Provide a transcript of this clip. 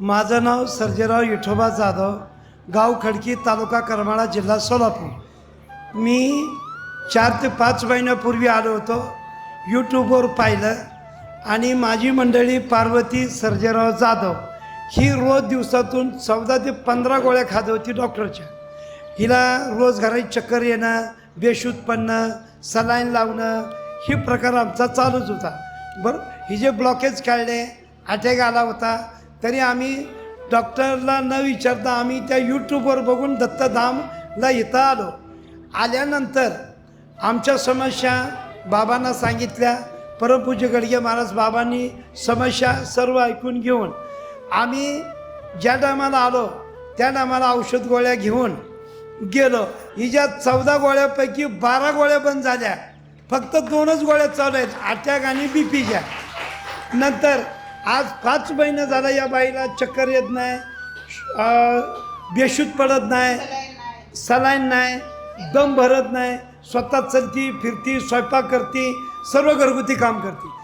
माझं नाव सर्जेराव विठोबा जाधव गाव खडकी तालुका करमाळा जिल्हा सोलापूर. मी चार ते पाच महिन्यापूर्वी आलो होतो. यूट्यूबवर पाहिलं आणि माझी मंडळी पार्वती सर्जेराव जाधव ही रोज दिवसातून चौदा ते पंधरा गोळ्या खात होती डॉक्टरच्या. हिला रोज घरात चक्कर येणं बेशुद्धपणं सलाईन लावणं हे प्रकार आमचा चालूच होता. बरं हि जे ब्लॉकेज काढले अटॅक आला होता तरी आम्ही डॉक्टरला न विचारता आम्ही त्या यूट्यूबवर बघून दत्तधामला इथं आलो. आल्यानंतर आमच्या समस्या बाबांना सांगितल्या. परमपूज्य गडगे महाराज बाबांनी समस्या सर्व ऐकून घेऊन आम्ही ज्या टायमाला आलो त्या टायमाला औषध गोळ्या घेऊन गेलो. हिच्या चौदा गोळ्यापैकी बारा गोळ्या बंद झाल्या. फक्त दोनच गोळ्या चालू आहेत. अटॅक आणि बी पीच्या नंतर आज पाच महिने झाला या बाईला चक्कर येत नाही अं, पडत नाही सलाईन नाही दम भरत नाही स्वतः चलती फिरती स्वयंपाक करते सर्व घरगुती काम करते.